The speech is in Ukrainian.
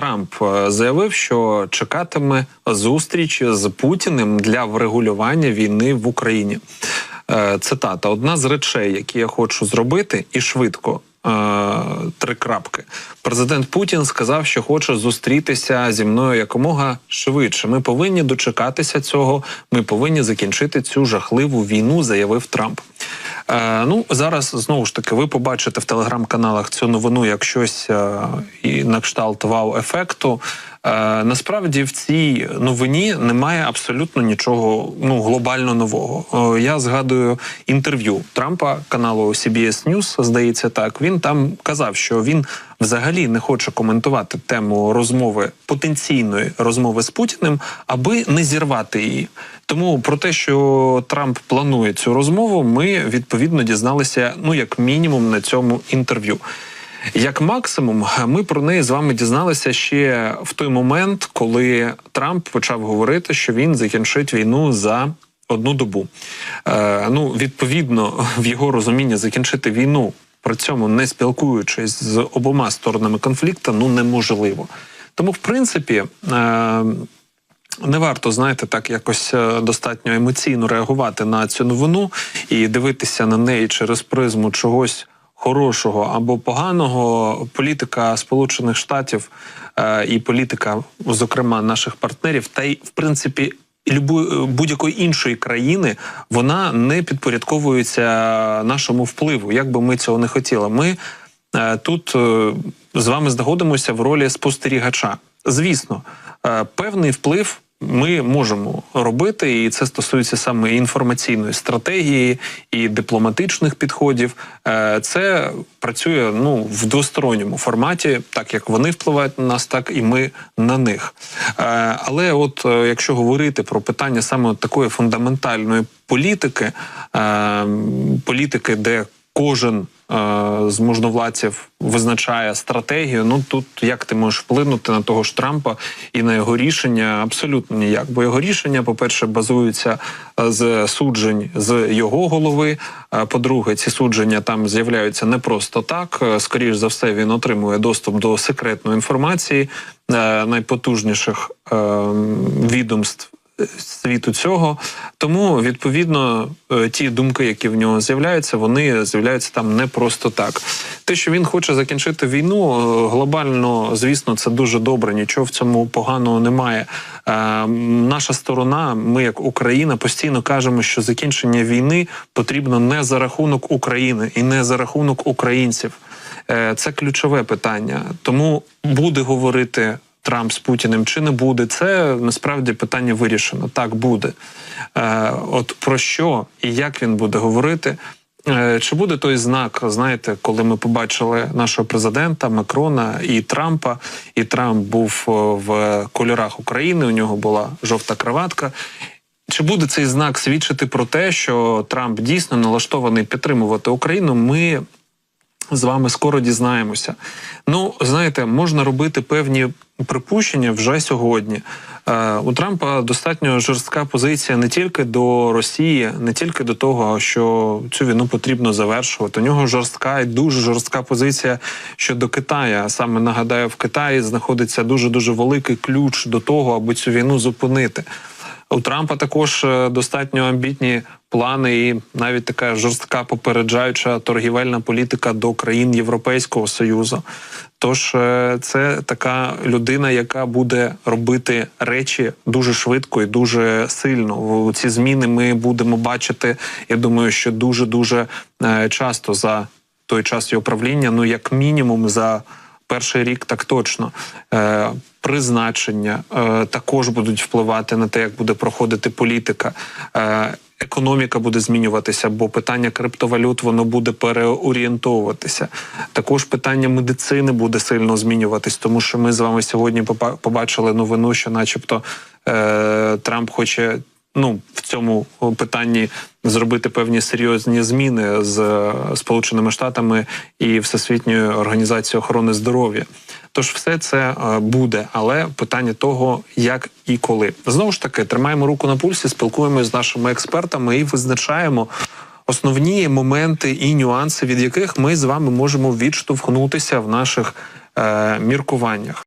Трамп е, заявив, що чекатиме зустріч з Путіним для врегулювання війни в Україні. Е, Цитата: одна з речей, які я хочу зробити, і швидко. Е, Три крапки. Президент Путін сказав, що хоче зустрітися зі мною якомога швидше. Ми повинні дочекатися цього. Ми повинні закінчити цю жахливу війну, заявив Трамп. Е, ну зараз знову ж таки ви побачите в телеграм-каналах цю новину як щось е, і на кшталт вау-ефекту. Е, насправді в цій новині немає абсолютно нічого ну глобально нового. Е, я згадую інтерв'ю Трампа каналу CBS News, здається, так він там казав, що він взагалі не хоче коментувати тему розмови потенційної розмови з Путіним, аби не зірвати її. Тому про те, що Трамп планує цю розмову, ми відповідно дізналися, ну як мінімум, на цьому інтерв'ю. Як максимум, ми про неї з вами дізналися ще в той момент, коли Трамп почав говорити, що він закінчить війну за одну добу. Е, ну, відповідно, в його розумінні закінчити війну, при цьому не спілкуючись з обома сторонами конфлікту, ну неможливо. Тому, в принципі. Е, не варто, знаєте, так якось е, достатньо емоційно реагувати на цю новину і дивитися на неї через призму чогось хорошого або поганого. Політика Сполучених Штатів е, і політика, зокрема, наших партнерів, та й в принципі. Будь-якої іншої країни вона не підпорядковується нашому впливу, як би ми цього не хотіли. Ми е, тут е, з вами знаходимося в ролі спостерігача. Звісно, е, певний вплив ми можемо робити, і це стосується саме інформаційної стратегії і дипломатичних підходів. Е, Це працює ну в двосторонньому форматі, так як вони впливають на нас, так і ми на них. Е, Але, от е, якщо говорити про питання саме такої фундаментальної політики, політики, де кожен е, з можновладців визначає стратегію. Ну тут як ти можеш вплинути на того ж Трампа і на його рішення? Абсолютно ніяк. Бо його рішення, по-перше, базуються е, з суджень з його голови. Е, По-друге, ці судження там з'являються не просто так. Е, Скоріш за все, він отримує доступ до секретної інформації е, найпотужніших е, відомств світу цього. Тому відповідно е, ті думки, які в нього з'являються, вони з'являються там не просто так. Те, що він хоче закінчити війну, е, глобально, звісно, це дуже добре. Нічого в цьому поганого немає. Е, Наша сторона, ми як Україна, постійно кажемо, що закінчення війни потрібно не за рахунок України і не за рахунок українців. Це ключове питання. Тому буде говорити Трамп з Путіним чи не буде, це насправді питання вирішено. Так буде. Е, От про що і як він буде говорити. Е, Чи буде той знак, знаєте, коли ми побачили нашого президента Макрона і Трампа, і Трамп був е, в кольорах України, у нього була жовта краватка. Чи буде цей знак свідчити про те, що Трамп дійсно налаштований підтримувати Україну? Ми з вами скоро дізнаємося. Ну, знаєте, можна робити певні припущення вже сьогодні. Е, у Трампа достатньо жорстка позиція не тільки до Росії, не тільки до того, що цю війну потрібно завершувати. У нього жорстка і дуже жорстка позиція щодо Китаю. Саме нагадаю, в Китаї знаходиться дуже дуже великий ключ до того, аби цю війну зупинити. У Трампа також е, достатньо амбітні плани, і навіть така жорстка попереджаюча торгівельна політика до країн Європейського союзу. Тож е, це така людина, яка буде робити речі дуже швидко і дуже сильно. Ці зміни ми будемо бачити. Я думаю, що дуже дуже часто за той час його правління, ну як мінімум за перший рік так точно. Е, призначення е, також будуть впливати на те, як буде проходити політика. Е, Економіка буде змінюватися, бо питання криптовалют воно буде переорієнтовуватися. Також питання медицини буде сильно змінюватись, тому що ми з вами сьогодні побачили новину, що, начебто, Трамп хоче ну в цьому питанні зробити певні серйозні зміни з е, Сполученими Штатами і Всесвітньою організацією охорони здоров'я. Тож все це е, буде, але питання того, як і коли. Знову ж таки, тримаємо руку на пульсі, спілкуємося з нашими експертами і визначаємо основні моменти і нюанси, від яких ми з вами можемо відштовхнутися в наших е, міркуваннях.